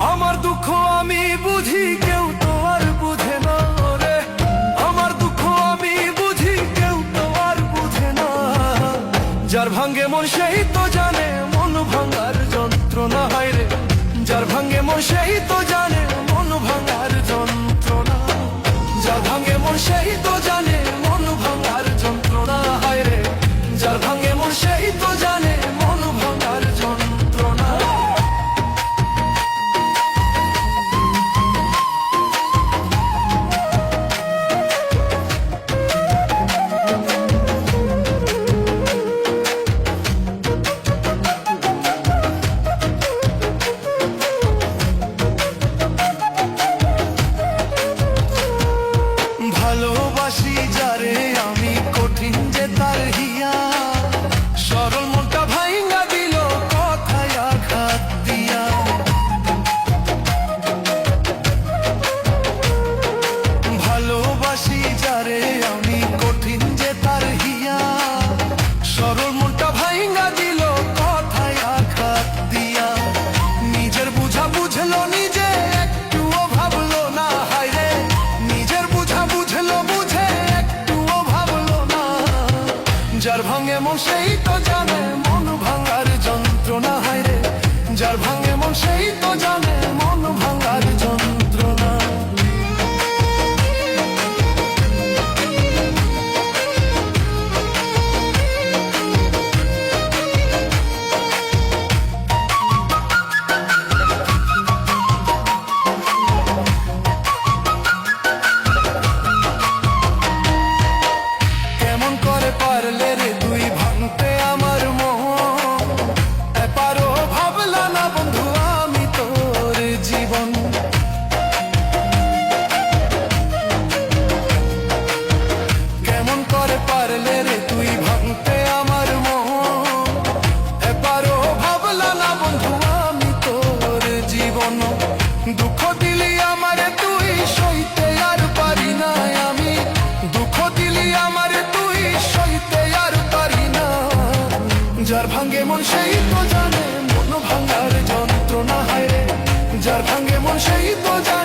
আমার দুঃখ আমি বুঝি কেউ তো আর বুঝে না রে। আমার দুঃখ আমি বুঝি কেউ তো আর বুঝে না। যার ভাঙ্গে মন সেই তো জানে, মন ভাঙার যন্ত্রণা হয় রে। যার ভাঙ্গে মন সেই তো মন সেই তো জানে, মন ভাঙার যন্ত্রণা হায় রে। যার ভাঙে মন সেই তো জানে। দুঃখ দিলি আমারে তুই সইতে আমি। ভাঙ্গে সেই তো জানে, মন যন্ত্রণা হায় যার ভাঙ্গে মন সেই তো জানে